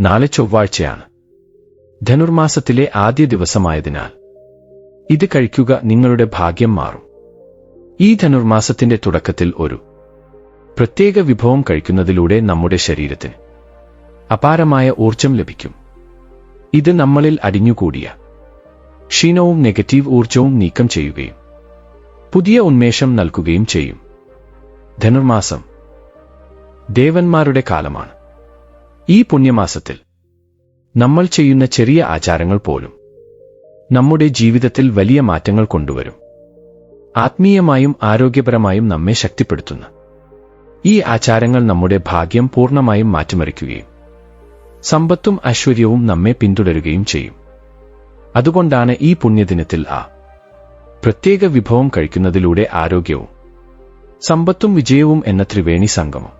നാളെ ചൊവ്വാഴ്ചയാണ്. ധനുർമാസത്തിലെ ആദ്യ ദിവസമായതിനാൽ ഇത് കഴിക്കുക നിങ്ങളുടെ ഭാഗ്യം മാറും. ഈ ധനുർമാസത്തിന്റെ തുടക്കത്തിൽ ഒരു പ്രത്യേക വിഭവം കഴിക്കുന്നതിലൂടെ നമ്മുടെ ശരീരത്തിന് അപാരമായ ഊർജം ലഭിക്കും. ഇത് നമ്മളിൽ അടിഞ്ഞുകൂടിയ ക്ഷീണവും നെഗറ്റീവ് ഊർജവും നീക്കം ചെയ്യുകയും പുതിയ ഉന്മേഷം നൽകുകയും ചെയ്യും. ധനുർമാസം ദേവന്മാരുടെ കാലമാണ്. ഈ പുണ്യമാസത്തിൽ നമ്മൾ ചെയ്യുന്ന ചെറിയ ആചാരങ്ങൾ പോലും നമ്മുടെ ജീവിതത്തിൽ വലിയ മാറ്റങ്ങൾ കൊണ്ടുവരും. ആത്മീയമായും ആരോഗ്യപരമായും നമ്മെ ശക്തിപ്പെടുത്തുന്ന ഈ ആചാരങ്ങൾ നമ്മുടെ ഭാഗ്യം പൂർണമായും മാറ്റിമറിക്കുകയും സമ്പത്തും ഐശ്വര്യവും നമ്മെ പിന്തുടരുകയും ചെയ്യും. അതുകൊണ്ടാണ് ഈ പുണ്യദിനത്തിൽ ആ പ്രത്യേക വിഭവം കഴിക്കുന്നതിലൂടെ ആരോഗ്യവും സമ്പത്തും വിജയവും എന്ന ത്രിവേണി സംഗമം.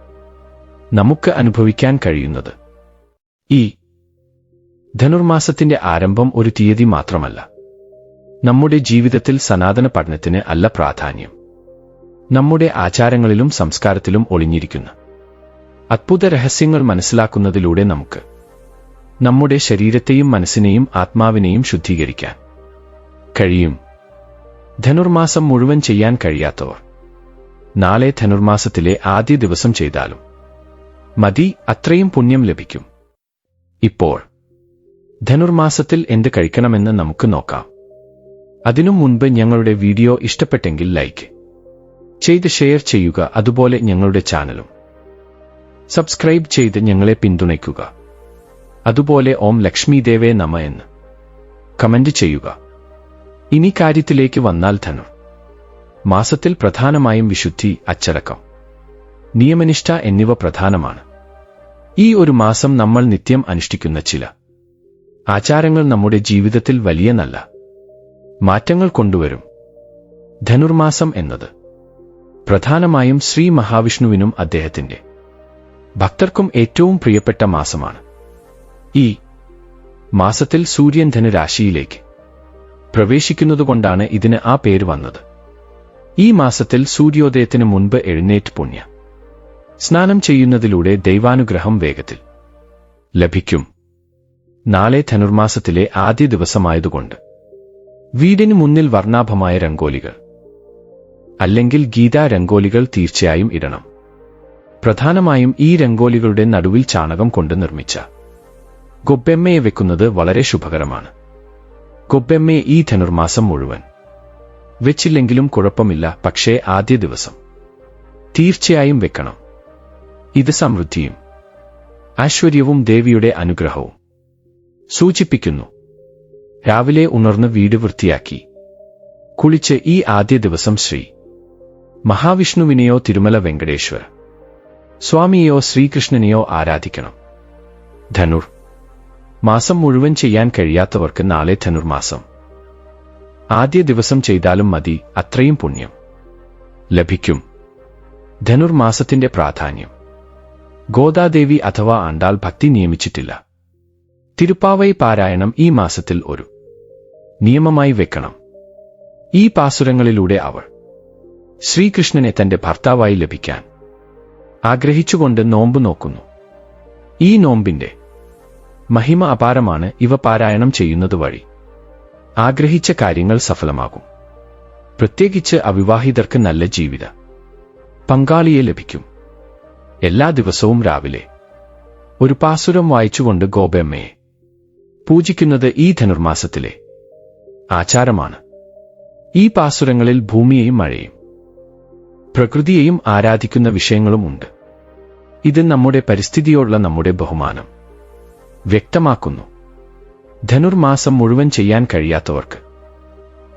നമുക്ക് അനുഭവിക്കാൻ കഴിയുന്നത്. ഈ ധനുർമാസത്തിന്റെ ആരംഭം ഒരു തീയതി മാത്രമല്ല. നമ്മുടെ ജീവിതത്തിൽ സനാതന പഠനത്തിന് അല്ല പ്രാധാന്യം. നമ്മുടെ ആചാരങ്ങളിലും സംസ്കാരത്തിലും ഒളിഞ്ഞിരിക്കുന്ന. അത്ഭുത രഹസ്യങ്ങൾ മനസ്സിലാക്കുന്നതിലൂടെ നമുക്ക് നമ്മുടെ ശരീരത്തെയും മനസ്സിനെയും ആത്മാവിനെയും ശുദ്ധീകരിക്കാൻ കഴിയും. ധനുർമാസം മുഴുവൻ ചെയ്യാൻ കഴിയാത്തവർ. നാളെ ധനുർമാസത്തിലെ ആദ്യ ദിവസം ചെയ്താലും മതി അത്രയും പുണ്യം ലഭിക്കും. ഇപ്പോൾ ധനുർമാസത്തിൽ എന്ത് കഴിക്കണമെന്ന് നമുക്ക് നോക്കാം. അതിനു മുൻപ് ഞങ്ങളുടെ വീഡിയോ ഇഷ്ടപ്പെട്ടെങ്കിൽ ലൈക്ക് ചെയ്ത് ഷെയർ ചെയ്യുക അതുപോലെ ഞങ്ങളുടെ ചാനലും. സബ്സ്ക്രൈബ് ചെയ്ത് ഞങ്ങളെ പിന്തുണയ്ക്കുക. അതുപോലെ ഓം ലക്ഷ്മി ദേവേ നമ എന്ന് കമന്റ് ചെയ്യുക. ഇനി കാര്യത്തിലേക്ക് വന്നാൽ ധനു. മാസത്തിൽ പ്രധാനമായും വിശുദ്ധി അച്ചടക്കം നിയമനിഷ്ഠ എന്നിവ പ്രധാനമാണ്. ഈ ഒരു മാസം നമ്മൾ നിത്യം അനുഷ്ഠിക്കുന്ന ചില ആചാരങ്ങൾ നമ്മുടെ ജീവിതത്തിൽ വലിയ നല്ല മാറ്റങ്ങൾ കൊണ്ടുവരും. ധനുർമാസം എന്നത് പ്രധാനമായും ശ്രീ മഹാവിഷ്ണുവിനും അദ്ദേഹത്തിന്റെ ഭക്തർക്കും ഏറ്റവും പ്രിയപ്പെട്ട മാസമാണ്. ഈ മാസത്തിൽ സൂര്യൻ ധനുരാശിയിലേക്ക് പ്രവേശിക്കുന്നതുകൊണ്ടാണ് ഇതിന് ആ പേര് വന്നത്. ഈ മാസത്തിൽ സൂര്യോദയത്തിന് മുൻപ് എഴുന്നേറ്റ് പുണ്യ. സ്നാനം ചെയ്യുന്നതിലൂടെ ദൈവാനുഗ്രഹം വേഗത്തിൽ ലഭിക്കും. നാളെ ധനുർമാസത്തിലെ ആദ്യ ദിവസമായതുകൊണ്ട് വീടിന് മുന്നിൽ വർണാഭമായ രംഗോലികൾ അല്ലെങ്കിൽ ഗീതാ രംഗോലികൾ തീർച്ചയായും ഇടണം. പ്രധാനമായും ഈ രംഗോലികളുടെ നടുവിൽ ചാണകം കൊണ്ട് നിർമ്മിച്ച ഗൊബ്ബെമ്മയെ വെക്കുന്നത് വളരെ ശുഭകരമാണ്. ഗൊബ്ബെമ്മയെ ഈ ധനുർമാസം മുഴുവൻ വെച്ചില്ലെങ്കിലും കുഴപ്പമില്ല പക്ഷേ ആദ്യ ദിവസം തീർച്ചയായും വെക്കണം. ഇത് സമൃദ്ധിയും ഐശ്വര്യവും ദേവിയുടെ അനുഗ്രഹവും സൂചിപ്പിക്കുന്നു. രാവിലെ ഉണർന്ന് വീട് വൃത്തിയാക്കി. കുളിച്ച് ഈ ആദ്യ ദിവസം ശ്രീ മഹാവിഷ്ണുവിനെയോ തിരുമല വെങ്കടേശ്വർ സ്വാമിയെയോ ശ്രീകൃഷ്ണനെയോ ആരാധിക്കണം. ധനുർ മാസം മുഴുവൻ ചെയ്യാൻ കഴിയാത്തവർക്ക് നാളെ ധനുർമാസം. ആദ്യ ദിവസം ചെയ്താലും മതി അത്രയും പുണ്യം. ലഭിക്കും. ധനുർമാസത്തിന്റെ പ്രാധാന്യം. ഗോദാദേവി അഥവാ ആണ്ടാൾ ഭക്തി നിയമിച്ചിട്ടില്ല. തിരുപ്പാവൈ പാരായണം ഈ മാസത്തിൽ ഒരു നിയമമായി വെക്കണം. ഈ പാസുരങ്ങളിലൂടെ അവൾ ശ്രീകൃഷ്ണനെ തന്റെ ഭർത്താവായി ലഭിക്കാൻ ആഗ്രഹിച്ചുകൊണ്ട് നോമ്പ് നോക്കുന്നു. ഈ നോമ്പിന്റെ മഹിമ അപാരമാണ് ഇവ പാരായണം ചെയ്യുന്നത് വഴി ആഗ്രഹിച്ച കാര്യങ്ങൾ സഫലമാകും. പ്രത്യേകിച്ച് അവിവാഹിതർക്ക് നല്ല ജീവിത പങ്കാളിയെ ലഭിക്കും. എല്ലാ ദിവസവും രാവിലെ. ഒരു പാസുരം വായിച്ചുകൊണ്ട് ഗോപമ്മയെ പൂജിക്കുന്നത് ഈ ധനുർമാസത്തിലെ ആചാരമാണ്. ഈ പാസുരങ്ങളിൽ ഭൂമിയെയും മഴയും പ്രകൃതിയെയും ആരാധിക്കുന്ന വിഷയങ്ങളുമുണ്ട് ഇത് നമ്മുടെ പരിസ്ഥിതിയോടുള്ള നമ്മുടെ ബഹുമാനം വ്യക്തമാക്കുന്നു. ധനുർമാസം മുഴുവൻ ചെയ്യാൻ കഴിയാത്തവർക്ക്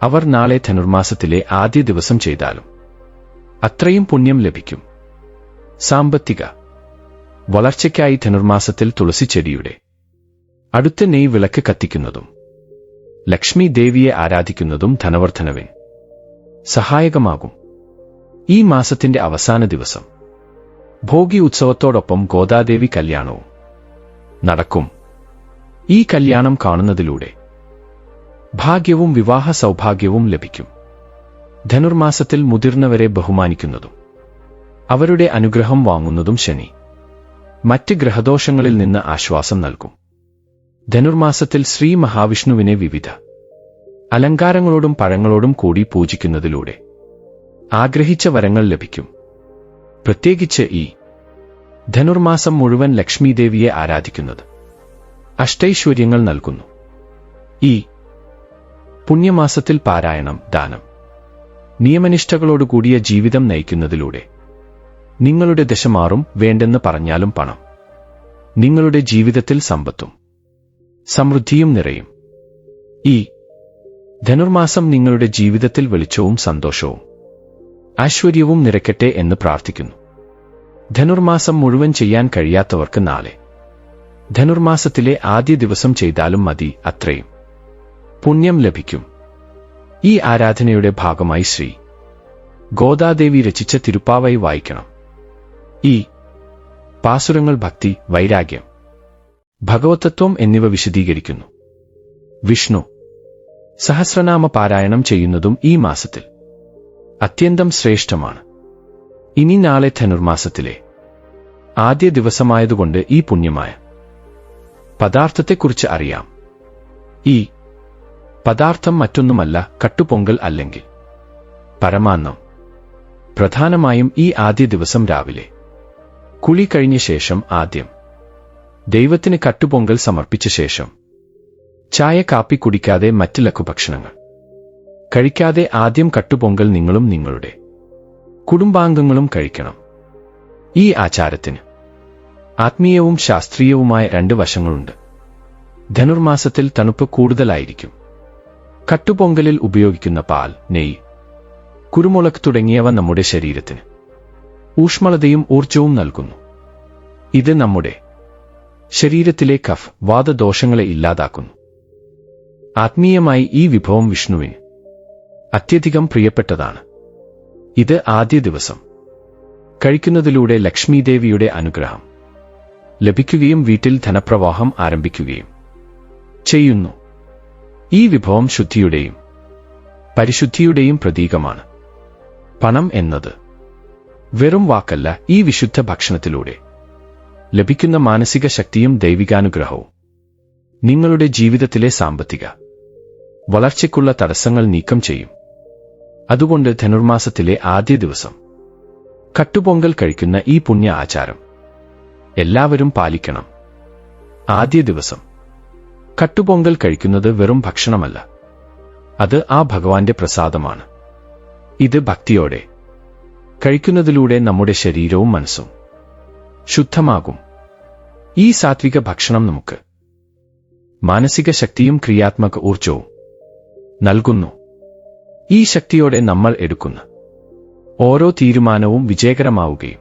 അവർ നാളെ ധനുർമാസത്തിലെ ആദ്യ ദിവസം ചെയ്താലും അത്രയും പുണ്യം ലഭിക്കും. സാമ്പത്തിക. വളർച്ചയ്ക്കായി ധനുർമാസത്തിൽ തുളസിച്ചെടിയുടെ അടുത്ത നെയ് വിളക്ക് കത്തിക്കുന്നതും. ലക്ഷ്മി ദേവിയെ ആരാധിക്കുന്നതും ധനവർദ്ധനവിന് സഹായകമാകും. ഈ മാസത്തിന്റെ അവസാന ദിവസം. ഭോഗി ഉത്സവത്തോടൊപ്പം ഗോദാദേവി കല്യാണവും. നടക്കും. ഈ കല്യാണം കാണുന്നതിലൂടെ. ഭാഗ്യവും വിവാഹ സൗഭാഗ്യവും ലഭിക്കും. ധനുർമാസത്തിൽ മുതിർന്നവരെ ബഹുമാനിക്കുന്നതും. അവരുടെ അനുഗ്രഹം വാങ്ങുന്നതും ശനി. മറ്റ് ഗ്രഹദോഷങ്ങളിൽ നിന്ന് ആശ്വാസം നൽകും. ധനുർമാസത്തിൽ ശ്രീ മഹാവിഷ്ണുവിനെ വിവിധ അലങ്കാരങ്ങളോടും പഴങ്ങളോടും കൂടി പൂജിക്കുന്നതിലൂടെ ആഗ്രഹിച്ച വരങ്ങൾ ലഭിക്കും. പ്രത്യേകിച്ച് ഈ ധനുർമാസം മുഴുവൻ ലക്ഷ്മീദേവിയെ ആരാധിക്കുന്നത് അഷ്ടൈശ്വര്യങ്ങൾ നൽകുന്നു. ഈ പുണ്യമാസത്തിൽ പാരായണം ദാനം നിയമനിഷ്ഠകളോടുകൂടിയ ജീവിതം നയിക്കുന്നതിലൂടെ നിങ്ങളുടെ ദശ മാറും വേണ്ടെന്ന് പറഞ്ഞാലും പണം. നിങ്ങളുടെ ജീവിതത്തിൽ സമ്പത്തും. സമൃദ്ധിയും നിറയും. ഈ ധനുർമാസം നിങ്ങളുടെ ജീവിതത്തിൽ വെളിച്ചവും സന്തോഷവും. ഐശ്വര്യവും നിറയ്ക്കട്ടെ എന്ന് പ്രാർത്ഥിക്കുന്നു. ധനുർമാസം മുഴുവൻ ചെയ്യാൻ കഴിയാത്തവർക്ക് നാളെ. ധനുർമാസത്തിലെ ആദ്യ ദിവസം ചെയ്താലും മതി അത്രയും. പുണ്യം ലഭിക്കും. ഈ ആരാധനയുടെ ഭാഗമായി ശ്രീ ഗോദാദേവി രചിച്ച തിരുപ്പാവൈ വായിക്കണം. ഈ പാസുരങ്ങൾ ഭക്തി വൈരാഗ്യം ഭഗവതത്വം എന്നിവ വിശദീകരിക്കുന്നു. വിഷ്ണു സഹസ്രനാമ പാരായണം ചെയ്യുന്നതും ഈ മാസത്തിൽ അത്യന്തം ശ്രേഷ്ഠമാണ്. ഇനി നാളെ ധനുർമാസത്തിലെ ആദ്യ ദിവസമായതുകൊണ്ട് ഈ പുണ്യമായ പദാർത്ഥത്തെക്കുറിച്ച് അറിയാം. ഈ പദാർത്ഥം മറ്റൊന്നുമല്ല കട്ടുപൊങ്കൽ അല്ലെങ്കിൽ പരമാന്നം. പ്രധാനമായും ഈ ആദ്യ ദിവസം രാവിലെ കുളി കഴിഞ്ഞ ശേഷം ആദ്യം. ദൈവത്തിന് കട്ടുപൊങ്കൽ സമർപ്പിച്ച ശേഷം. ചായ കാപ്പി കുടിക്കാതെ മറ്റ് ലഘുഭക്ഷണങ്ങൾ. കഴിക്കാതെ ആദ്യം കട്ടുപൊങ്കൽ നിങ്ങളും നിങ്ങളുടെ. കുടുംബാംഗങ്ങളും കഴിക്കണം. ഈ ആചാരത്തിന്. ആത്മീയവും ശാസ്ത്രീയവുമായ രണ്ട് വശങ്ങളുണ്ട്. ധനുർമാസത്തിൽ തണുപ്പ് കൂടുതലായിരിക്കും. കട്ടുപൊങ്കലിൽ ഉപയോഗിക്കുന്ന പാൽ നെയ്യ് കുരുമുളക് തുടങ്ങിയവ നമ്മുടെ ശരീരത്തിന്. ഊഷ്മളതയും ഊർജവും നൽകുന്നു. ഇത് നമ്മുടെ ശരീരത്തിലെ കഫ് വാദദോഷങ്ങളെ ഇല്ലാതാക്കുന്നു. ആത്മീയമായി ഈ വിഭവം വിഷ്ണുവിന് അത്യധികം പ്രിയപ്പെട്ടതാണ്. ഇത് ആദ്യ ദിവസം. കഴിക്കുന്നതിലൂടെ ലക്ഷ്മീദേവിയുടെ അനുഗ്രഹം ലഭിക്കുകയും വീട്ടിൽ ധനപ്രവാഹം ആരംഭിക്കുകയും ചെയ്യുന്നു. ഈ വിഭവം ശുദ്ധിയുടെയും പരിശുദ്ധിയുടെയും പ്രതീകമാണ്. പണം എന്നത് വെറും വാക്കല്ല ഈ വിശുദ്ധ ഭക്ഷണത്തിലൂടെ. ലഭിക്കുന്ന മാനസിക ശക്തിയും ദൈവികാനുഗ്രഹവും. നിങ്ങളുടെ ജീവിതത്തിലെ സാമ്പത്തിക വളർച്ചയ്ക്കുള്ള തടസ്സങ്ങൾ നീക്കം ചെയ്യും. അതുകൊണ്ട് ധനുർമാസത്തിലെ ആദ്യ ദിവസം. കട്ടുപൊങ്കൽ കഴിക്കുന്ന ഈ പുണ്യ ആചാരം. എല്ലാവരും പാലിക്കണം. ആദ്യ ദിവസം. കട്ടുപൊങ്കൽ കഴിക്കുന്നത് വെറും ഭക്ഷണമല്ല. അത് ആ ഭഗവാന്റെ പ്രസാദമാണ്. ഇത് ഭക്തിയോടെ കഴിക്കുന്നതിലൂടെ നമ്മുടെ ശരീരവും മനസ്സും ശുദ്ധമാകും. ഈ സാത്വിക ഭക്ഷണം നമുക്ക് മാനസിക ശക്തിയും ക്രിയാത്മക ഊർജവും നൽകുന്നു. ഈ ശക്തിയോടെ നമ്മൾ എടുക്കുന്ന ഓരോ തീരുമാനവും വിജയകരമാവുകയും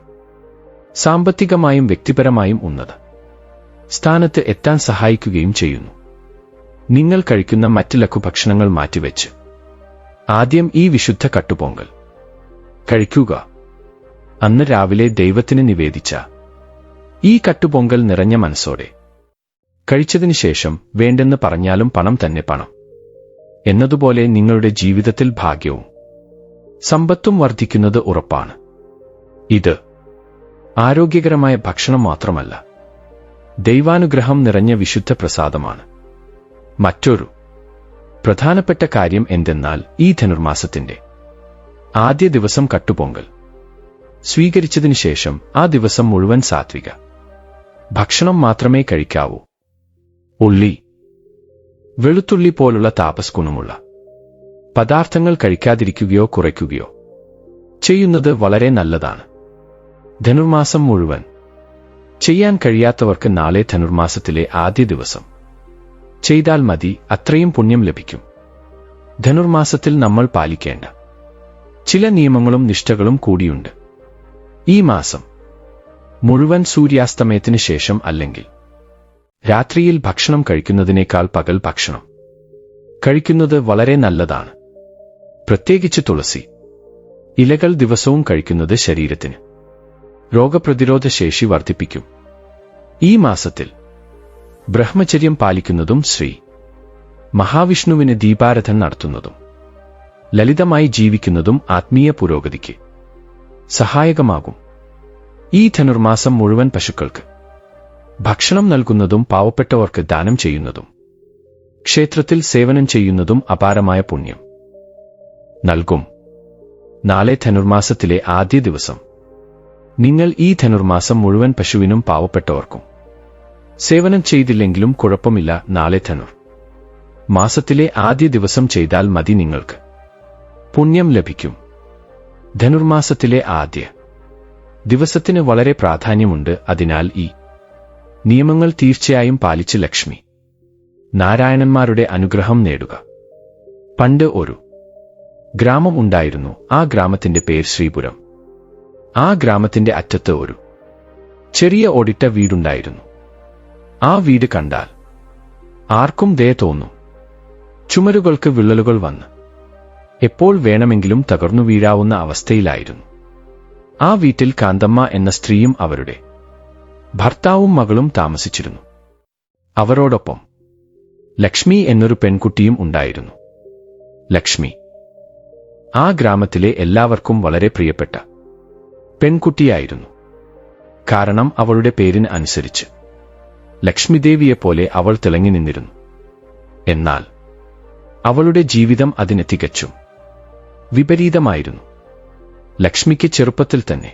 സാമ്പത്തികമായും വ്യക്തിപരമായും ഉന്നത സ്ഥാനത്ത് എത്താൻ സഹായിക്കുകയും ചെയ്യുന്നു. നിങ്ങൾ കഴിക്കുന്ന മറ്റ് ലഘുഭക്ഷണങ്ങൾ മാറ്റിവെച്ച് ആദ്യം ഈ വിശുദ്ധ കട്ടുപൊങ്കൽ കഴിക്കുക. അന്ന് രാവിലെ ദൈവത്തിന് നിവേദിച്ച ഈ കട്ടുപൊങ്കൽ നിറഞ്ഞ മനസ്സോടെ. കഴിച്ചതിനു ശേഷം വേണ്ടെന്ന് പറഞ്ഞാലും പണം തന്നെ പണം. എന്നതുപോലെ നിങ്ങളുടെ ജീവിതത്തിൽ ഭാഗ്യവും സമ്പത്തും വർദ്ധിക്കുന്നത് ഉറപ്പാണ്. ഇത് ആരോഗ്യകരമായ ഭക്ഷണം മാത്രമല്ല ദൈവാനുഗ്രഹം നിറഞ്ഞ വിശുദ്ധ പ്രസാദമാണ്. മറ്റൊരു പ്രധാനപ്പെട്ട കാര്യം എന്തെന്നാൽ ഈ ധനുർമാസത്തിന്റെ ആദ്യ ദിവസം കട്ടുപൊങ്കൽ. സ്വീകരിച്ചതിനു ശേഷം ആ ദിവസം മുഴുവൻ സാത്വിക. ഭക്ഷണം മാത്രമേ കഴിക്കാവൂ. ഉള്ളി. വെളുത്തുള്ളി പോലുള്ള താപസ് ഗുണമുള്ള പദാർത്ഥങ്ങൾ കഴിക്കാതിരിക്കുകയോ കുറയ്ക്കുകയോ. ചെയ്യുന്നത് വളരെ നല്ലതാണ്. ധനുർമാസം മുഴുവൻ. ചെയ്യാൻ കഴിയാത്തവർക്ക് നാളെ ധനുർമാസത്തിലെ ആദ്യ ദിവസം. ചെയ്താൽ മതി അത്രയും പുണ്യം ലഭിക്കും. ധനുർമാസത്തിൽ നമ്മൾ പാലിക്കേണ്ട. ചില നിയമങ്ങളും നിഷ്ഠകളും കൂടിയുണ്ട്. ഈ മാസം. മുഴുവൻ സൂര്യാസ്തമയത്തിന് ശേഷം അല്ലെങ്കിൽ. രാത്രിയിൽ ഭക്ഷണം കഴിക്കുന്നതിനേക്കാൾ പകൽ ഭക്ഷണം. കഴിക്കുന്നത് വളരെ നല്ലതാണ്. പ്രത്യേകിച്ച് തുളസി. ഇലകൾ ദിവസവും കഴിക്കുന്നത് ശരീരത്തിന്. രോഗപ്രതിരോധ ശേഷി വർദ്ധിപ്പിക്കും. ഈ മാസത്തിൽ. ബ്രഹ്മചര്യം പാലിക്കുന്നതും ശ്രീ. മഹാവിഷ്ണുവിന് ദീപാരധന നടത്തുന്നതും. ലളിതമായി ജീവിക്കുന്നതും ആത്മീയ പുരോഗതിക്ക്. സഹായകമാകും. ഈ ധനുർമാസം മുഴുവൻ പശുക്കൾക്ക് ഭക്ഷണം നൽകുന്നതും പാവപ്പെട്ടവർക്ക് ദാനം ചെയ്യുന്നതും ക്ഷേത്രത്തിൽ സേവനം ചെയ്യുന്നതും അപാരമായ പുണ്യം. നൽകും. നാളെ ധനുർമാസത്തിലെ ആദ്യ ദിവസം. നിങ്ങൾ ഈ ധനുർമാസം മുഴുവൻ പശുവിനും പാവപ്പെട്ടവർക്കും സേവനം ചെയ്തില്ലെങ്കിലും കുഴപ്പമില്ല നാളെ ധനുർ. മാസത്തിലെ ആദ്യ ദിവസം ചെയ്താൽ മതി നിങ്ങൾക്ക്. പുണ്യം ലഭിക്കും. ധനുർമാസത്തിലെ ആദ്യ ദിവസത്തിന് വളരെ പ്രാധാന്യമുണ്ട് അതിനാൽ ഈ നിയമങ്ങൾ തീർച്ചയായും പാലിച്ച് ലക്ഷ്മി നാരായണന്മാരുടെ അനുഗ്രഹം നേടുക. പണ്ട് ഒരു ഗ്രാമം ഉണ്ടായിരുന്നു. ആ ഗ്രാമത്തിന്റെ പേര് ശ്രീപുരം. ആ ഗ്രാമത്തിന്റെ അറ്റത്ത് ഒരു ചെറിയ ഓടിട്ട വീടുണ്ടായിരുന്നു. ആ വീട് കണ്ടാൽ ആർക്കും ദയ തോന്നും. ചുമരുകൾക്ക് വിള്ളലുകൾ വന്ന് എപ്പോൾ വേണമെങ്കിലും തകർന്നു വീഴാവുന്ന അവസ്ഥയിലായിരുന്നു. ആ വീട്ടിൽ കാന്തമ്മ എന്ന സ്ത്രീയും അവരുടെ ഭർത്താവും മകളും താമസിച്ചിരുന്നു. അവരോടൊപ്പം ലക്ഷ്മി എന്നൊരു പെൺകുട്ടിയും ഉണ്ടായിരുന്നു. ലക്ഷ്മി ആ ഗ്രാമത്തിലെ എല്ലാവർക്കും വളരെ പ്രിയപ്പെട്ട പെൺകുട്ടിയായിരുന്നു. കാരണം അവളുടെ പേരിന് അനുസരിച്ച് ലക്ഷ്മിദേവിയെപ്പോലെ അവൾ തിളങ്ങി നിന്നിരുന്നു. എന്നാൽ അവളുടെ ജീവിതം അതിന് തികച്ചും വിപരീതമായിരുന്നു. ലക്ഷ്മിക്ക് ചെറുപ്പത്തിൽ തന്നെ.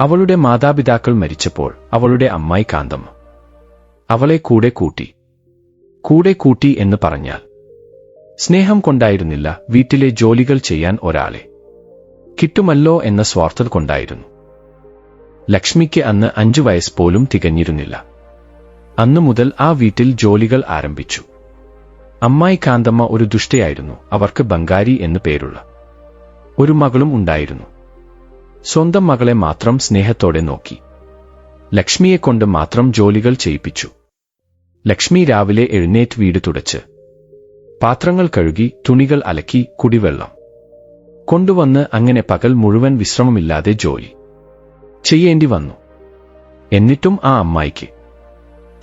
അവളുടെ മാതാപിതാക്കൾ മരിച്ചപ്പോൾ അവളുടെ അമ്മായി കാന്തമ്മ അവളെ കൂടെ കൂട്ടി. കൂടെ കൂട്ടി എന്ന് പറഞ്ഞാൽ സ്നേഹം കൊണ്ടായിരുന്നില്ല വീട്ടിലെ ജോലികൾ ചെയ്യാൻ ഒരാളെ. കിട്ടുമല്ലോ എന്ന സ്വാർത്ഥത കൊണ്ടായിരുന്നു. ലക്ഷ്മിക്ക് അന്ന് അഞ്ചു വയസ്സ് പോലും തികഞ്ഞിരുന്നില്ല. അന്നു മുതൽ ആ വീട്ടിൽ ജോലികൾ ആരംഭിച്ചു. അമ്മായി കാന്തമ്മ ഒരു ദുഷ്ടയായിരുന്നു. അവർക്ക് ബംഗാരി എന്നു പേരുള്ള ഒരു മകളും ഉണ്ടായിരുന്നു. സ്വന്തം മകളെ മാത്രം സ്നേഹത്തോടെ നോക്കി. ലക്ഷ്മിയെ കൊണ്ട് മാത്രം ജോലികൾ ചെയ്യിപ്പിച്ചു. ലക്ഷ്മി രാവിലെ എഴുന്നേറ്റ് വീട് തുടച്ച്. പാത്രങ്ങൾ കഴുകി തുണികൾ അലക്കി കുടിവെള്ളം കൊണ്ടുവന്ന് അങ്ങനെ പകൽ മുഴുവൻ വിശ്രമമില്ലാതെ ജോലി ചെയ്യേണ്ടി വന്നു. എന്നിട്ടും ആ അമ്മായിക്ക്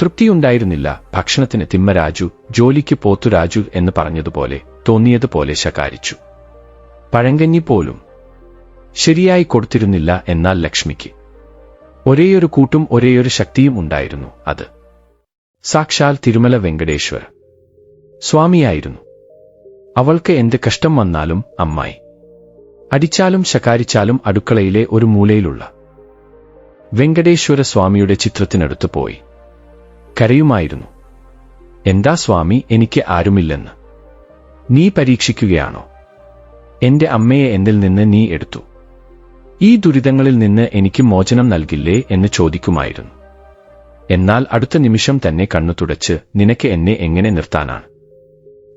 തൃപ്തിയുണ്ടായിരുന്നില്ല. ഭക്ഷണത്തിന് തിമ്മരാജു ജോലിക്ക് പോത്തുരാജു എന്ന് പറഞ്ഞതുപോലെ തോന്നിയതുപോലെ ശകാരിച്ചു. പഴങ്കഞ്ഞി പോലും ശരിയായി കൊടുത്തിരുന്നില്ല എന്നാൽ ലക്ഷ്മിക്ക്. ഒരേയൊരു കൂട്ടും ഒരേയൊരു ശക്തിയും ഉണ്ടായിരുന്നു അത്. സാക്ഷാൽ തിരുമല വെങ്കടേശ്വർ സ്വാമിയായിരുന്നു. അവൾക്ക് എന്ത് കഷ്ടം വന്നാലും അമ്മായി. അടിച്ചാലും ശകാരിച്ചാലും അടുക്കളയിലെ ഒരു മൂലയിലുള്ള വെങ്കടേശ്വര സ്വാമിയുടെ ചിത്രത്തിനടുത്ത് പോയി. കരയുമായിരുന്നു. എന്താ സ്വാമി എനിക്ക് ആരുമില്ലെന്ന്. നീ പരീക്ഷിക്കുകയാണോ? എന്റെ അമ്മയെ എന്നിൽ നിന്ന് നീ എടുത്തു. ഈ ദുരിതങ്ങളിൽ നിന്ന് എനിക്ക് മോചനം നൽകില്ലേ എന്ന് ചോദിക്കുമായിരുന്നു. എന്നാൽ അടുത്ത നിമിഷം തന്നെ കണ്ണു തുടച്ച് നിനക്ക് എന്നെ എങ്ങനെ നിർത്താനാണ്?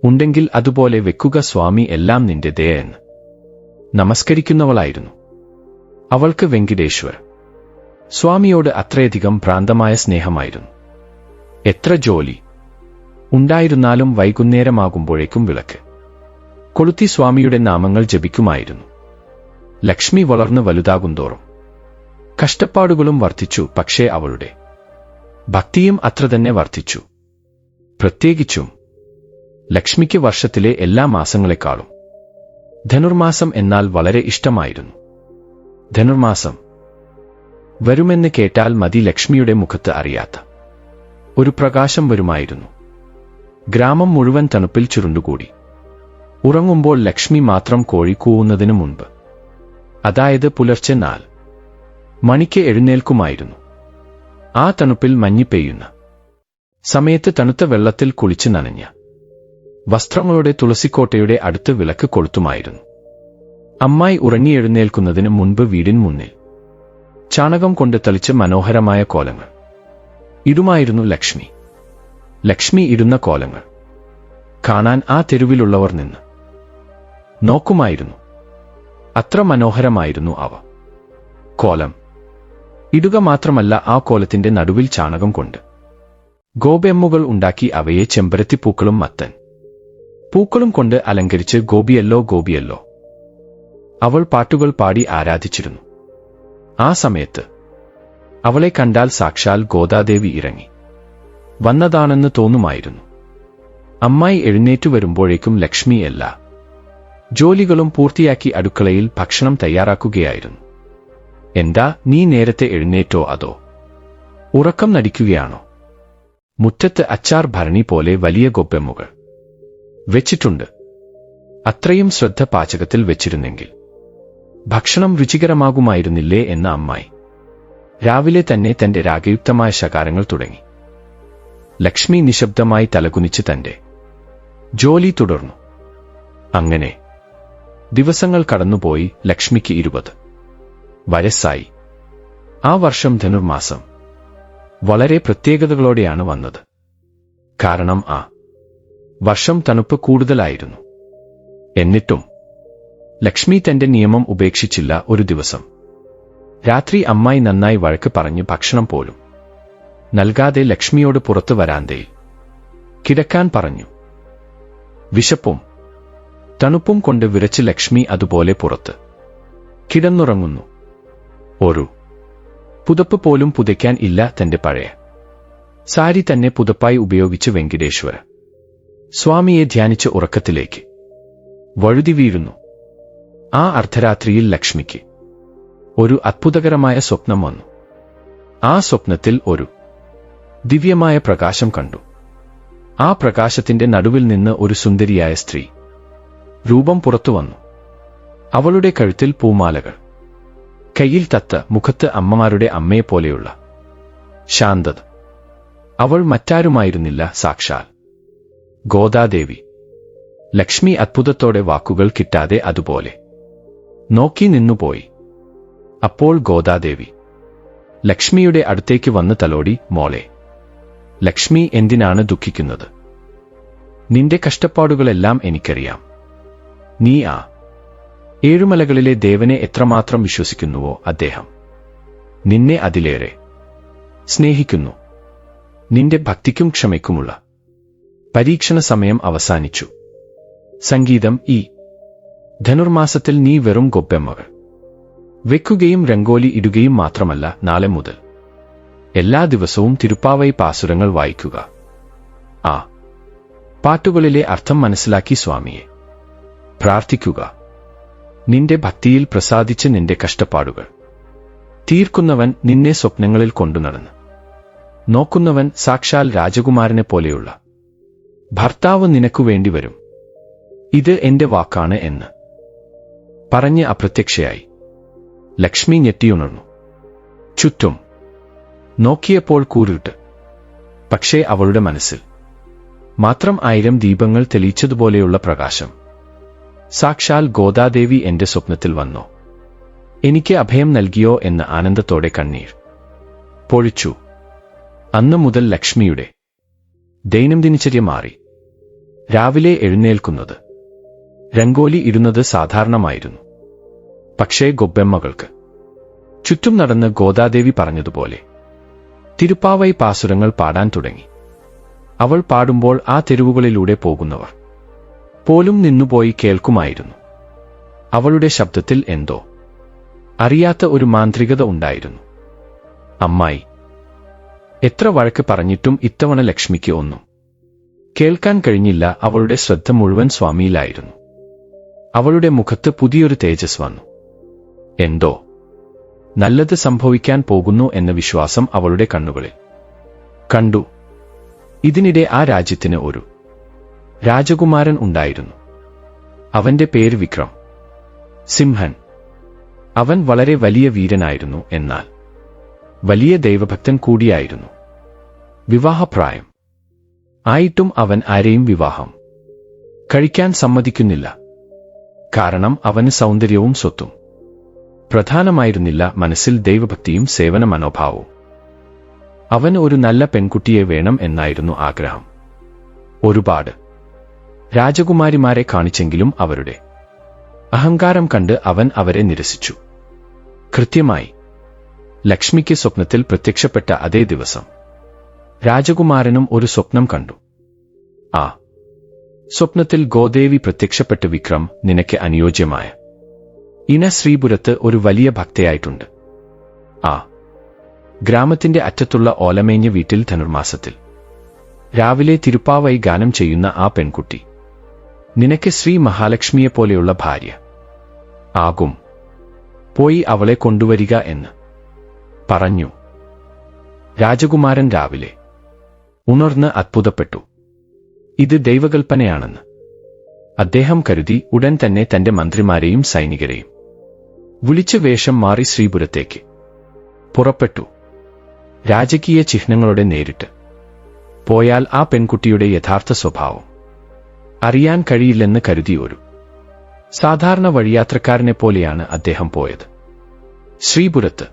ഉണ്ടെങ്കിൽ അതുപോലെ വെക്കുക സ്വാമി എല്ലാം നിന്റെ ദയെന്ന് നമസ്കരിക്കുന്നവളായിരുന്നു. അവൾക്ക് വെങ്കിടേശ്വർ. സ്വാമിയോട് അത്രയധികം ഭ്രാന്തമായ സ്നേഹമായിരുന്നു. എത്ര ജോലി? ഉണ്ടായിരുന്നാലും വൈകുന്നേരമാകുമ്പോഴേക്കും വിളക്ക്. കൊളുത്തി സ്വാമിയുടെ നാമങ്ങൾ ജപിക്കുമായിരുന്നു. ലക്ഷ്മി വളർന്നു വലുതാകുന്തോറും കഷ്ടപ്പാടുകളും വർദ്ധിച്ചു പക്ഷേ അവളുടെ ഭക്തിയും അത്ര തന്നെ വർദ്ധിച്ചു. പ്രത്യേകിച്ചും ലക്ഷ്മിക്ക് വർഷത്തിലെ എല്ലാ മാസങ്ങളെക്കാളും. ധനുർമാസം എന്നാൽ വളരെ ഇഷ്ടമായിരുന്നു. ധനുർമാസം വരുമെന്ന് കേട്ടാൽ മതി ലക്ഷ്മിയുടെ മുഖത്ത് അറിയാത്ത. ഒരു പ്രകാശം വരുമായിരുന്നു. ഗ്രാമം മുഴുവൻ തണുപ്പിൽ ചുരുണ്ടുകൂടി. ഉറങ്ങുമ്പോൾ ലക്ഷ്മി മാത്രം കോഴി കൂവുന്നതിനു മുൻപ്. അതായത് പുലർച്ചെ നാല്. മണിക്ക് എഴുന്നേൽക്കുമായിരുന്നു. ആ തണുപ്പിൽ മഞ്ഞി പെയ്യുന്ന. സമയത്ത് തണുത്ത വെള്ളത്തിൽ കുളിച്ച് നനഞ്ഞ. വസ്ത്രങ്ങളുടെ തുളസിക്കോട്ടയുടെ അടുത്ത് വിളക്ക് കൊളുത്തുമായിരുന്നു. അമ്മായി ഉറങ്ങിയെഴുന്നേൽക്കുന്നതിന് മുൻപ് വീടിന് മുന്നിൽ. ചാണകം കൊണ്ട് തളിച്ച് മനോഹരമായ കോലങ്ങൾ. ഇടുമായിരുന്നു ലക്ഷ്മി. ലക്ഷ്മി ഇടുന്ന കോലങ്ങൾ. കാണാൻ ആ തെരുവിലുള്ളവർ നിന്ന്. നോക്കുമായിരുന്നു. അത്ര മനോഹരമായിരുന്നു അവ. കോലം. ഇടുക മാത്രമല്ല ആ കോലത്തിന്റെ നടുവിൽ ചാണകം കൊണ്ട്. ഗോപിയമ്മുകൾ ഉണ്ടാക്കി അവയെ ചെമ്പരത്തിപ്പൂക്കളും മത്തൻ. പൂക്കളും കൊണ്ട് അലങ്കരിച്ച് ഗോപിയല്ലോ ഗോപിയല്ലോ. അവൾ പാട്ടുകൾ പാടി ആരാധിച്ചിരുന്നു. ആ സമയത്ത് അവളെ കണ്ടാൽ സാക്ഷാൽ ഗോദാദേവി ഇറങ്ങി. വന്നതാണെന്ന് തോന്നുമായിരുന്നു. അമ്മായി എഴുന്നേറ്റു വരുമ്പോഴേക്കും ലക്ഷ്മിയല്ല ജോലികളും പൂർത്തിയാക്കി അടുക്കളയിൽ ഭക്ഷണം തയ്യാറാക്കുകയായിരുന്നു. എന്താ നീ നേരത്തെ എഴുന്നേറ്റോ അതോ? ഉറക്കം നടിക്കുകയാണോ? മുറ്റത്ത് അച്ചാർ ഭരണി പോലെ വലിയ ഗൊബ്ബെമ്മുകൾ വെച്ചിട്ടുണ്ട്. അത്രയും ശ്രദ്ധ പാചകത്തിൽ വെച്ചിരുന്നെങ്കിൽ. ഭക്ഷണം രുചികരമാകുമായിരുന്നില്ലേ എന്ന അമ്മായി. രാവിലെ തന്നെ തന്റെ രാഗയുക്തമായ ശകാരങ്ങൾ തുടങ്ങി. ലക്ഷ്മി നിശബ്ദമായി തലകുനിച്ച് തന്റെ ജോലി തുടർന്നു. അങ്ങനെ ദിവസങ്ങൾ കടന്നുപോയി ലക്ഷ്മിക്ക് ഇരുപത്. വയസ്സായി. ആ വർഷം ധനുർമാസം വളരെ പ്രത്യേകതകളോടെയാണ് വന്നത്. കാരണം ആ വർഷം തണുപ്പ് കൂടുതലായിരുന്നു. എന്നിട്ടും ലക്ഷ്മി തന്റെ നിയമം ഉപേക്ഷിച്ചില്ല ഒരു ദിവസം. രാത്രി അമ്മായി നന്നായി വഴക്ക് പറഞ്ഞു ഭക്ഷണം പോലും. നൽകാതെ ലക്ഷ്മിയോട് പുറത്തു വരാന്തേ. കിടക്കാൻ പറഞ്ഞു. വിശപ്പും. തണുപ്പും കൊണ്ട് വിറച്ച് ലക്ഷ്മി അതുപോലെ പുറത്ത്. കിടന്നുറങ്ങുന്നു. ഒരു. പുതപ്പ് പോലും പുതയ്ക്കാൻ ഇല്ല തന്റെ പഴയ. സാരി തന്നെ പുതപ്പായി ഉപയോഗിച്ച് വെങ്കിടേശ്വര. സ്വാമിയെ ധ്യാനിച്ച് ഉറക്കത്തിലേക്ക്. വഴുതി വീഴുന്നു. ആ അർദ്ധരാത്രിയിൽ ലക്ഷ്മിക്ക്. ഒരു അത്ഭുതകരമായ സ്വപ്നം വന്നു. ആ സ്വപ്നത്തിൽ ഒരു ദിവ്യമായ പ്രകാശം കണ്ടു. ആ പ്രകാശത്തിന്റെ നടുവിൽ നിന്ന് ഒരു സുന്ദരിയായ സ്ത്രീ രൂപം പുറത്തു വന്നു. അവളുടെ കഴുത്തിൽ പൂമാലകൾ. കയ്യിൽ തത്ത് മുഖത്ത് അമ്മമാരുടെ അമ്മയെപ്പോലെയുള്ള ശാന്തത. അവൾ മറ്റാരുമായിരുന്നില്ല സാക്ഷാൽ. ഗോദാദേവി. ലക്ഷ്മി അത്ഭുതത്തോടെ വാക്കുകൾ കിട്ടാതെ അതുപോലെ. നോക്കി നിന്നുപോയി. അപ്പോൾ ഗോദാദേവി ലക്ഷ്മിയുടെ അടുത്തേക്ക് വന്ന് തലോടി മോളെ ലക്ഷ്മി എന്തിനാണ് ദുഃഖിക്കുന്നത്? നിന്റെ കഷ്ടപ്പാടുകളെല്ലാം എനിക്കറിയാം. നീ ആ ഏഴുമലകളിലെ ദേവനെ എത്രമാത്രം വിശ്വസിക്കുന്നുവോ അദ്ദേഹം നിന്നെ അതിലേറെ സ്നേഹിക്കുന്നു. നിന്റെ ഭക്തിക്കും ക്ഷമയ്ക്കുമുള്ള പരീക്ഷണ സമയം അവസാനിച്ചു. സംഗീതം ഈ ധനുർമാസത്തിൽ നീ വെറും ഗൊപ്പെമ്മകൾ വെക്കുകയും രംഗോലി ഇടുകയും മാത്രമല്ല നാളെ മുതൽ. എല്ലാ ദിവസവും തിരുപ്പാവൈ പാസുരങ്ങൾ വായിക്കുക. ആ. പാട്ടുകളിലെ അർത്ഥം മനസ്സിലാക്കി സ്വാമിയെ. പ്രാർത്ഥിക്കുക. നിന്റെ ഭക്തിയിൽ പ്രസാദിച്ച് നിന്റെ കഷ്ടപ്പാടുകൾ. തീർക്കുന്നവൻ നിന്നെ സ്വപ്നങ്ങളിൽ കൊണ്ടുനടന്ന് നോക്കുന്നവൻ സാക്ഷാൽ രാജകുമാരനെ പോലെയുള്ള. ഭർത്താവ് നിനക്കു വേണ്ടി വരും. ഇത് എന്റെ വാക്കാണ് എന്ന്. പറഞ്ഞ് അപ്രത്യക്ഷയായി. ലക്ഷ്മി ഞെട്ടിയുണർന്നു. ചുറ്റും നോക്കിയപ്പോൾ കൂരിട്ട്. പക്ഷേ അവളുടെ മനസ്സിൽ മാത്രം ആയിരം ദീപങ്ങൾ തെളിയിച്ചതുപോലെയുള്ള പ്രകാശം. സാക്ഷാൽ ഗോദാദേവി എന്റെ സ്വപ്നത്തിൽ വന്നോ? എനിക്ക് അഭയം നൽകിയോ എന്ന് ആനന്ദത്തോടെ കണ്ണീർ. പൊഴിച്ചു. അന്ന് മുതൽ ലക്ഷ്മിയുടെ ദൈനംദിനചര്യ മാറി. രാവിലെ എഴുന്നേൽക്കുന്നത്. രംഗോലി ഇടുന്നത് സാധാരണമായിരുന്നു. പക്ഷേ ഗൊബ്ബെമ്മകൾക്ക് ചുറ്റും നടന്ന് ഗോദാദേവി പറഞ്ഞതുപോലെ തിരുപ്പാവൈ പാസുരങ്ങൾ പാടാൻ തുടങ്ങി. അവൾ പാടുമ്പോൾ ആ തെരുവുകളിലൂടെ പോകുന്നവർ പോലും നിന്നുപോയി കേൾക്കുമായിരുന്നു. അവളുടെ ശബ്ദത്തിൽ എന്തോ അറിയാത്ത ഒരു മാന്ത്രികത ഉണ്ടായിരുന്നു. അമ്മായി എത്ര വഴക്ക് പറഞ്ഞിട്ടും ഇത്തവണ ലക്ഷ്മിക്ക് ഒന്നും കേൾക്കാൻ കഴിഞ്ഞില്ല. അവളുടെ ശ്രദ്ധ മുഴുവൻ സ്വാമിയിലായിരുന്നു. അവളുടെ മുഖത്ത് പുതിയൊരു തേജസ് വന്നു. എന്തോ. നല്ലത് സംഭവിക്കാൻ പോകുന്നു എന്ന വിശ്വാസം അവളുടെ കണ്ണുകളിൽ. കണ്ടു. ഇതിനിടെ ആ രാജ്യത്തിന് ഒരു രാജകുമാരൻ ഉണ്ടായിരുന്നു. അവന്റെ പേര് വിക്രം. സിംഹൻ. അവൻ വളരെ വലിയ വീരനായിരുന്നു എന്നാൽ വലിയ ദൈവഭക്തൻ കൂടിയായിരുന്നു. വിവാഹപ്രായം. ആയിട്ടും അവൻ ആരെയും വിവാഹം കഴിക്കാൻ സമ്മതിക്കുന്നില്ല. കാരണം അവന് സൗന്ദര്യവും സ്വത്തും. പ്രധാനമായിരുന്നില്ല മനസ്സിൽ ദൈവഭക്തിയും സേവന മനോഭാവവും അവൻ ഒരു നല്ല പെൺകുട്ടിയെ വേണം എന്നായിരുന്നു ആഗ്രഹം. ഒരുപാട്. രാജകുമാരിമാരെ കാണിച്ചെങ്കിലും അവരുടെ അഹങ്കാരം കണ്ട് അവൻ അവരെ നിരസിച്ചു. കൃത്യമായി. ലക്ഷ്മിക്ക് സ്വപ്നത്തിൽ പ്രത്യക്ഷപ്പെട്ട അതേ ദിവസം. രാജകുമാരനും ഒരു സ്വപ്നം കണ്ടു. ആ. സ്വപ്നത്തിൽ ഗോദേവി പ്രത്യക്ഷപ്പെട്ട വിക്രം നിനക്ക് അനുയോജ്യമായ ഇന ശ്രീപുരത്ത് ഒരു വലിയ ഭക്തയായിട്ടുണ്ട്. ആ ഗ്രാമത്തിന്റെ അറ്റത്തുള്ള ഓലമേഞ്ഞ വീട്ടിൽ ധനുർമാസത്തിൽ. രാവിലെ തിരുപ്പാവായി ഗാനം ചെയ്യുന്ന ആ പെൺകുട്ടി. നിനക്ക് ശ്രീ മഹാലക്ഷ്മിയെപ്പോലെയുള്ള ഭാര്യ. ആകും. പോയി അവളെ കൊണ്ടുവരിക എന്ന്. പറഞ്ഞു. രാജകുമാരൻ രാവിലെ. ഉണർന്ന് അത്ഭുതപ്പെട്ടു. ഇത് ദൈവകൽപ്പനയാണെന്ന്. അദ്ദേഹം കരുതി ഉടൻ തന്നെ തന്റെ മന്ത്രിമാരെയും സൈനികരെയും. വിളിച്ച് വേഷം മാറി ശ്രീപുരത്തേക്ക്. പുറപ്പെട്ടു. രാജകീയ ചിഹ്നങ്ങളുടെ നേരിട്ട്. പോയാൽ ആ പെൺകുട്ടിയുടെ യഥാർത്ഥ സ്വഭാവം. അറിയാൻ കഴിയില്ലെന്ന് കരുതി ഒരു. സാധാരണ വഴിയാത്രക്കാരനെ പോലെയാണ് അദ്ദേഹം പോയത്. ശ്രീപുരത്ത്.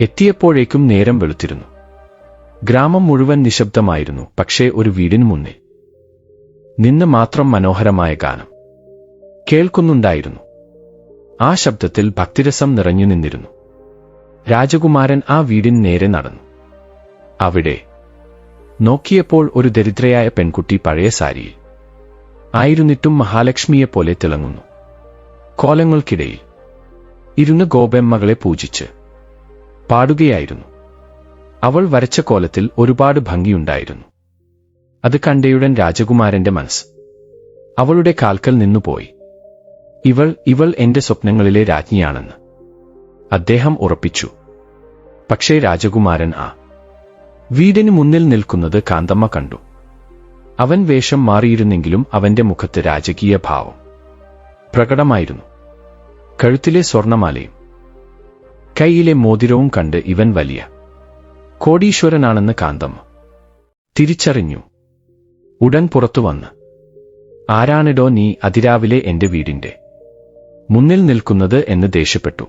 എത്തിയപ്പോഴേക്കും നേരം വെളുത്തിരുന്നു. ഗ്രാമം മുഴുവൻ നിശബ്ദമായിരുന്നു പക്ഷേ ഒരു വീടിനു മുന്നിൽ. നിന്ന് മാത്രം മനോഹരമായ ഗാനം. കേൾക്കുന്നുണ്ടായിരുന്നു. ആ ശബ്ദത്തിൽ ഭക്തിരസം നിറഞ്ഞു നിന്നിരുന്നു. രാജകുമാരൻ ആ വീടിന് നേരെ നടന്നു. അവിടെ നോക്കിയപ്പോൾ ഒരു ദരിദ്രയായ പെൺകുട്ടി പഴയ സാരിയിൽ ആയിരുന്നിട്ടും മഹാലക്ഷ്മിയെപ്പോലെ തിളങ്ങുന്നു. കോലങ്ങൾക്കിടയിൽ ഇരുന്ന് ഗോപെമ്മകളെ പൂജിച്ച് പാടുകയായിരുന്നു. അവൾ വരച്ച കോലത്തിൽ ഒരുപാട് ഭംഗിയുണ്ടായിരുന്നു. അത് കണ്ടയുടൻ രാജകുമാരന്റെ മനസ്സ് അവളുടെ കാൽക്കൽ നിന്നുപോയി. ഇവൾ ഇവൾ എന്റെ സ്വപ്നങ്ങളിലെ രാജ്ഞിയാണെന്ന് അദ്ദേഹം ഉറപ്പിച്ചു. പക്ഷേ രാജകുമാരൻ ആ വീടിന് മുന്നിൽ നിൽക്കുന്നത് കാന്തമ്മ കണ്ടു. അവൻ വേഷം മാറിയിരുന്നെങ്കിലും അവന്റെ മുഖത്ത് രാജകീയ ഭാവം പ്രകടമായിരുന്നു. കഴുത്തിലെ സ്വർണമാലയും കൈയിലെ മോതിരവും കണ്ട് ഇവൻ വലിയ കോടീശ്വരനാണെന്ന് കാന്തമ്മ തിരിച്ചറിഞ്ഞു. ഉടൻ പുറത്തു വന്ന് ആരാണിടോ നീ അതിരാവിലെ എന്റെ വീടിന്റെ മുന്നിൽ നിൽക്കുന്നത് എന്ന് ദേഷ്യപ്പെട്ടു.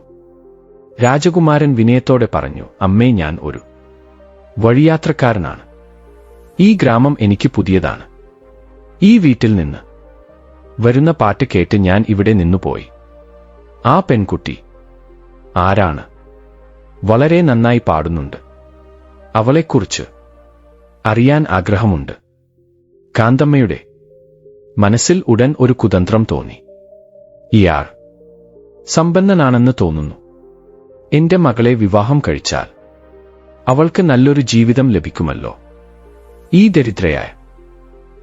രാജകുമാരൻ വിനയത്തോടെ പറഞ്ഞു അമ്മേ ഞാൻ ഒരു വഴിയാത്രക്കാരനാണ്. ഈ ഗ്രാമം എനിക്ക് പുതിയതാണ്. ഈ വീട്ടിൽ നിന്ന് വരുന്ന പാട്ട് കേട്ട് ഞാൻ ഇവിടെ നിന്നുപോയി ആ പെൺകുട്ടി ആരാണ്? വളരെ നന്നായി പാടുന്നുണ്ട്. അവളെക്കുറിച്ച് അറിയാൻ ആഗ്രഹമുണ്ട്. കാന്തമ്മയുടെ മനസ്സിൽ ഉടൻ ഒരു കുതന്ത്രം തോന്നി. ഇയാൾ സമ്പന്നനാണെന്ന് തോന്നുന്നു. എന്റെ മകളെ വിവാഹം കഴിച്ചാൽ അവൾക്ക് നല്ലൊരു ജീവിതം ലഭിക്കുമല്ലോ. ഈ ദരിദ്രയായ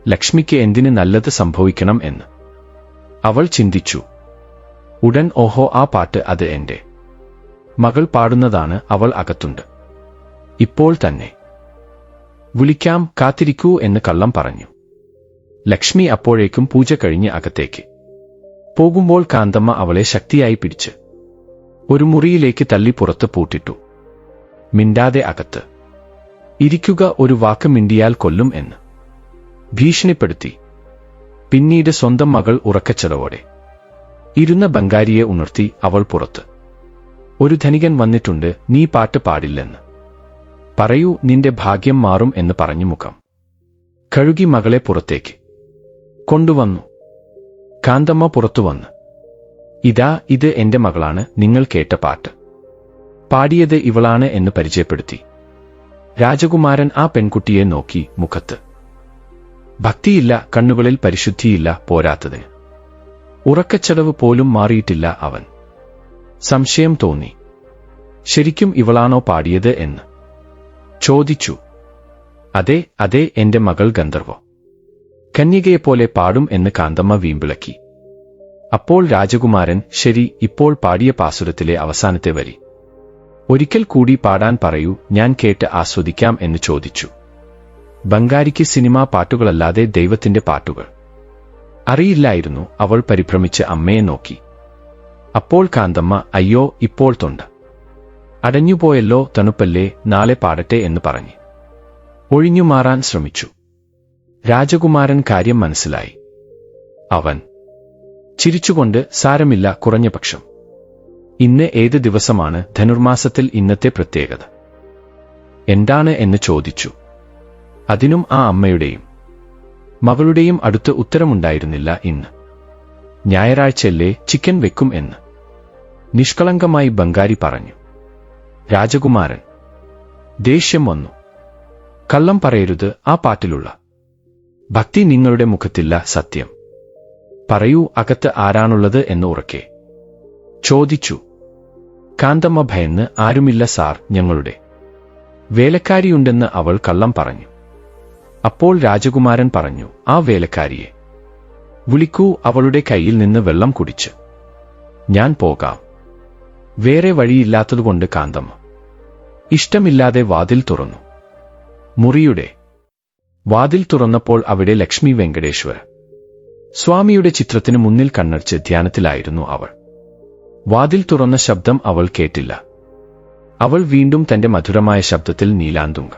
ലക്ഷ്മിക്ക് എന്തിന് നല്ലത് സംഭവിക്കണം എന്ന് അവൾ ചിന്തിച്ചു. ഉടൻ ഓഹോ ആ പാട്ട് അത് എന്റെ മകൾ പാടുന്നതാണ് അവൾ അകത്തുണ്ട്. ഇപ്പോൾ തന്നെ വിളിക്കാം കാത്തിരിക്കൂ എന്ന് കള്ളം പറഞ്ഞു. ലക്ഷ്മി അപ്പോഴേക്കും പൂജ കഴിഞ്ഞ് അകത്തേക്ക് പോകുമ്പോൾ കാന്തമ്മ അവളെ ശക്തിയായി പിടിച്ച് ഒരു മുറിയിലേക്ക് തള്ളി പുറത്ത് പൂട്ടിട്ടു. മിണ്ടാതെ അകത്ത്. ഇരിക്കുക ഒരു വാക്ക് മിണ്ടിയാൽ കൊല്ലും എന്ന്. ഭീഷണിപ്പെടുത്തി. പിന്നീട് സ്വന്തം മകൾ ഉറക്കച്ചടവോടെ ഇരുന്ന ബംഗാരിയെ ഉണർത്തി അവൾ പുറത്ത്. ഒരു ധനികൻ വന്നിട്ടുണ്ട് നീ പാട്ട് പാടില്ലെന്ന്. പറയൂ നിന്റെ ഭാഗ്യം മാറും എന്ന് പറഞ്ഞു മുഖം. കഴുകി മകളെ പുറത്തേക്ക്. കൊണ്ടുവന്നു. കാന്തമ്മ പുറത്തു വന്ന്. ഇതാ ഇത് എന്റെ മകളാണ് നിങ്ങൾ കേട്ട പാട്ട്. പാടിയത് ഇവളാണ് എന്ന് പരിചയപ്പെടുത്തി. രാജകുമാരൻ ആ പെൺകുട്ടിയെ നോക്കി മുഖത്ത്. ഭക്തിയില്ല കണ്ണുകളിൽ പരിശുദ്ധിയില്ല പോരാത്തത്. ഉറക്കച്ചടവ് പോലും മാറിയിട്ടില്ല അവൻ. സംശയം തോന്നി. ശരിക്കും ഇവളാണോ പാടിയത് എന്ന്. ചോദിച്ചു. അതെ അതെ എന്റെ മകൾ ഗന്ധർവോ കന്യകയെപ്പോലെ പാടും എന്ന് കാന്തമ്മ വീമ്പിളക്കി. അപ്പോൾ രാജകുമാരൻ ശരി ഇപ്പോൾ പാടിയ പാസുരത്തിലെ അവസാനത്തെ വരി. ഒരിക്കൽ കൂടി പാടാൻ പറയൂ ഞാൻ കേട്ട് ആസ്വദിക്കാം എന്ന് ചോദിച്ചു. ബംഗാരിക്ക് സിനിമാ പാട്ടുകളല്ലാതെ ദൈവത്തിന്റെ പാട്ടുകൾ. അറിയില്ലായിരുന്നു അവൾ പരിഭ്രമിച്ച് അമ്മയെ നോക്കി. അപ്പോൾ കാന്തമ്മ അയ്യോ ഇപ്പോൾ തൊണ്ട. അടഞ്ഞുപോയല്ലോ തണുപ്പല്ലേ നാളെ പാടട്ടെ എന്ന് പറഞ്ഞ്. ഒഴിഞ്ഞു മാറാൻ ശ്രമിച്ചു. രാജകുമാരൻ കാര്യം മനസ്സിലായി. അവൻ ചിരിച്ചുകൊണ്ട് സാരമില്ല കുറഞ്ഞ പക്ഷം. ഇന്ന് ഏത് ദിവസമാണ് ധനുർമാസത്തിൽ ഇന്നത്തെ പ്രത്യേകത? എന്താണ് എന്ന് ചോദിച്ചു. അതിനും ആ അമ്മയുടെയും മകളുടെയും അടുത്ത് ഉത്തരമുണ്ടായിരുന്നില്ല ഇന്ന്. ഞായറാഴ്ചയല്ലേ ചിക്കൻ വെക്കും എന്ന്. നിഷ്കളങ്കമായി ബംഗാരി പറഞ്ഞു. രാജകുമാരൻ ദേഷ്യം വന്നു. കള്ളം പറയരുത് ആ പാട്ടിലുള്ള. ഭക്തി നിങ്ങളുടെ മുഖത്തില്ല സത്യം. പറയൂ അകത്ത് ആരാണുള്ളത് എന്ന് ഉറക്കെ. ചോദിച്ചു. കാന്തമ്മ ഭയന്ന് ആരുമില്ല സാർ ഞങ്ങളുടെ. വേലക്കാരിയുണ്ടെന്ന് അവൾ കള്ളം പറഞ്ഞു. അപ്പോൾ രാജകുമാരൻ പറഞ്ഞു ആ വേലക്കാരിയെ. വിളിക്കൂ അവളുടെ കയ്യിൽ നിന്ന് വെള്ളം കുടിച്ച്. ഞാൻ പോകാം. വേറെ വഴിയില്ലാത്തതുകൊണ്ട് കാന്തമ്മ. ഇഷ്ടമില്ലാതെ വാതിൽ തുറന്നു. മുറിയുടെ വാതിൽ തുറന്നപ്പോൾ അവിടെ ലക്ഷ്മി വെങ്കടേശ്വർ. സ്വാമിയുടെ ചിത്രത്തിന് മുന്നിൽ കണ്ണടച്ച് ധ്യാനത്തിലായിരുന്നു അവൾ. വാതിൽ തുറന്ന ശബ്ദം അവൾ കേട്ടില്ല. അവൾ വീണ്ടും തന്റെ മധുരമായ ശബ്ദത്തിൽ നീലാന്തുങ്ക.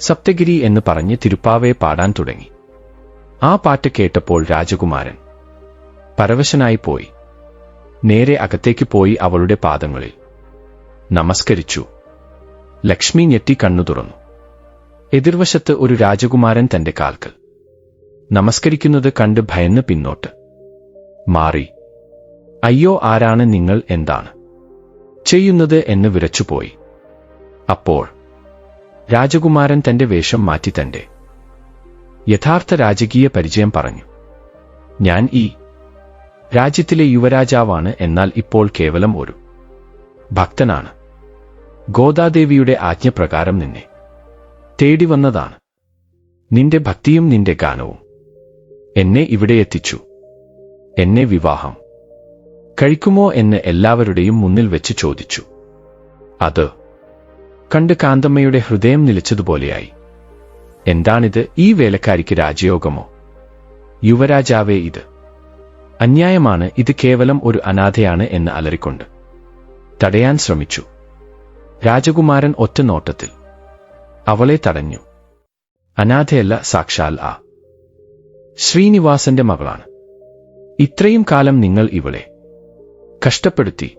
സപ്തഗിരി എന്ന് പറഞ്ഞ് തിരുപ്പാവയെ പാടാൻ തുടങ്ങി. ആ പാട്ട് കേട്ടപ്പോൾ രാജകുമാരൻ പരവശനായി പോയി. നേരെ അകത്തേക്ക് പോയി അവളുടെ പാദങ്ങളിൽ. നമസ്കരിച്ചു. ലക്ഷ്മി ഞെട്ടി കണ്ണു തുറന്നു. എതിർവശത്ത് ഒരു രാജകുമാരൻ തന്റെ കാൽക്കൽ നമസ്കരിക്കുന്നത് കണ്ട് ഭയന്ന് പിന്നോട്ട്. മാറി അയ്യോ ആരാണ് നിങ്ങൾ എന്താണ്? ചെയ്യുന്നത് എന്ന് വിറച്ചുപോയി. അപ്പോൾ രാജകുമാരൻ തന്റെ വേഷം മാറ്റി തന്റെ യഥാർത്ഥ രാജകീയ പരിചയം പറഞ്ഞു ഞാൻ ഈ രാജ്യത്തിലെ യുവരാജാവാണ് എന്നാൽ ഇപ്പോൾ കേവലം ഒരു ഭക്തനാണ്. ഗോദാദേവിയുടെ ആജ്ഞപ്രകാരം നിന്നെ തേടി വന്നതാണ്. നിന്റെ ഭക്തിയും നിന്റെ ഗാനവും. എന്നെ ഇവിടെ എത്തിച്ചു. എന്നെ വിവാഹം. കഴിക്കുമോ എന്ന് എല്ലാവരുടെയും മുന്നിൽ വെച്ച് ചോദിച്ചു. അത് കണ്ട് കാന്തമ്മയുടെ ഹൃദയം നിലച്ചതുപോലെയായി. എന്താണിത്? ഈ വേലക്കാരിക്ക് രാജയോഗമോ? യുവരാജാവേ ഇത് അന്യായമാണ്. ഇത് കേവലം ഒരു അനാഥയാണ് എന്ന് അലറിക്കൊണ്ട് തടയാൻ ശ്രമിച്ചു. രാജകുമാരൻ ഒറ്റ നോട്ടത്തിൽ അവളെ തടഞ്ഞു. അനാഥയല്ല സാക്ഷാൽ ആ. ശ്രീനിവാസന്റെ മകളാണ്. ഇത്രയും കാലം നിങ്ങൾ ഇവളെ കഷ്ടപ്പെടുത്തി.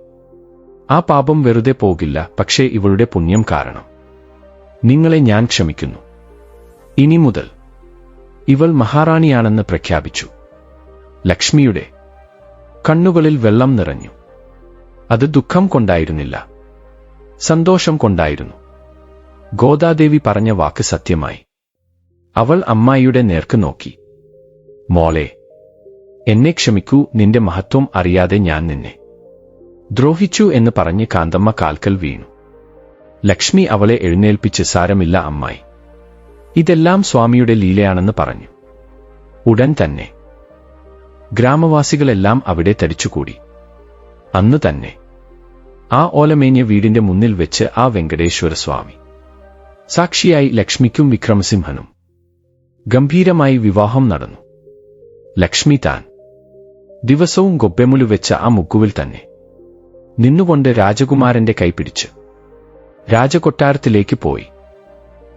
ആ പാപം വെറുതെ പോകില്ല പക്ഷേ ഇവളുടെ പുണ്യം കാരണം. നിങ്ങളെ ഞാൻ ക്ഷമിക്കുന്നു. ഇനി മുതൽ ഇവൾ മഹാറാണിയാണെന്ന് പ്രഖ്യാപിച്ചു. ലക്ഷ്മിയുടെ കണ്ണുകളിൽ വെള്ളം നിറഞ്ഞു. അത് ദുഃഖം കൊണ്ടായിരുന്നില്ല. സന്തോഷം കൊണ്ടായിരുന്നു. ഗോദാദേവി പറഞ്ഞ വാക്ക് സത്യമായി. അവൾ അമ്മായിയുടെ നേർക്ക് നോക്കി. മോളെ എന്നെ ക്ഷമിക്കൂ നിന്റെ മഹത്വം അറിയാതെ ഞാൻ നിന്നെ. ദ്രോഹിച്ചു എന്ന് പറഞ്ഞ് കാന്തമ്മ കാൽക്കൽ വീണു. ലക്ഷ്മി അവളെ എഴുന്നേൽപ്പിച്ച് സാരമില്ല അമ്മായി. ഇതെല്ലാം സ്വാമിയുടെ ലീലയാണെന്ന് പറഞ്ഞു. ഉടൻ തന്നെ. ഗ്രാമവാസികളെല്ലാം അവിടെ തടിച്ചുകൂടി. അന്ന് തന്നെ. ആ ഓലമേഞ്ഞ വീടിന്റെ മുന്നിൽ വെച്ച് ആ വെങ്കടേശ്വര സ്വാമി സാക്ഷിയായി ലക്ഷ്മിക്കും വിക്രമസിംഹനും. ഗംഭീരമായി വിവാഹം നടന്നു. ലക്ഷ്മി താൻ ദിവസവും ഗൊബ്ബെമുലു വെച്ച ആ മുക്കുവിൽ തന്നെ നിന്നുകൊണ്ട് രാജകുമാരന്റെ കൈപിടിച്ച് രാജകൊട്ടാരത്തിലേക്ക് പോയി.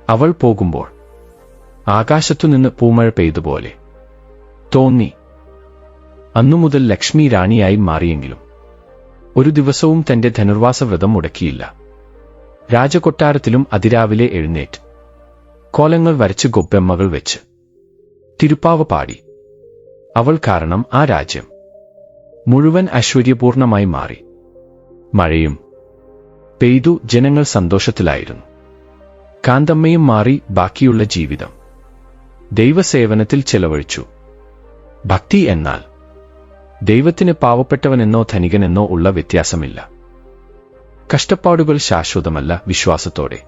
അവൾ പോകുമ്പോൾ ആകാശത്തുനിന്ന് പൂമഴ പെയ്തുപോലെ തോന്നി. അന്നുമുതൽ ലക്ഷ്മി റാണിയായി മാറിയെങ്കിലും ഒരു ദിവസവും തന്റെ ധനുർവാസ വ്രതം മുടക്കിയില്ല. രാജകൊട്ടാരത്തിലും അതിരാവിലെ എഴുന്നേറ്റ്. കോലങ്ങൾ വരച്ച് ഗൊബ്ബെമ്മകൾ വെച്ച്. തിരുപ്പാവ പാടി. അവൾ കാരണം ആ രാജ്യം. മുഴുവൻ ഐശ്വര്യപൂർണമായി മാറി. മഴയും. പെയ്തു ജനങ്ങൾ സന്തോഷത്തിലായിരുന്നു. കാന്തമ്മയും മാറി ബാക്കിയുള്ള ജീവിതം. ദൈവസേവനത്തിൽ ചെലവഴിച്ചു. ഭക്തി എന്നാൽ. ദൈവത്തിന് പാവപ്പെട്ടവനെന്നോ ധനികനെന്നോ ഉള്ള വ്യത്യാസമില്ല. കഷ്ടപ്പാടുകൾ ശാശ്വതമല്ല വിശ്വാസത്തോടെ.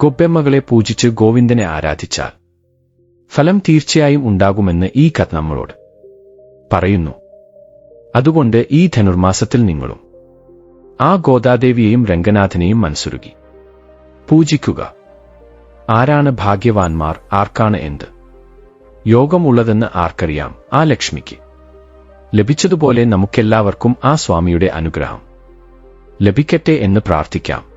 ഗൊബ്ബെമ്മകളെ പൂജിച്ച് ഗോവിന്ദനെ ആരാധിച്ചാൽ ഫലം തീർച്ചയായും ഉണ്ടാകുമെന്ന് ഈ കഥ നമ്മളോട് പറയുന്നു. അതുകൊണ്ട് ഈ ധനുർമാസത്തിൽ നിങ്ങളും ആ ഗോദാദേവിയെയും രംഗനാഥനെയും മനസ്സുരുകി. പൂജിക്കുക. ആരാണ് ഭാഗ്യവാൻമാർ ആർക്കാണ് എന്ത്? യോഗമുള്ളതെന്ന് ആർക്കറിയാം ആ ലക്ഷ്മിക്ക്. ലഭിച്ചതുപോലെ നമുക്കെല്ലാവർക്കും ആ സ്വാമിയുടെ അനുഗ്രഹം. ലഭിക്കട്ടെ എന്ന് പ്രാർത്ഥിക്കാം.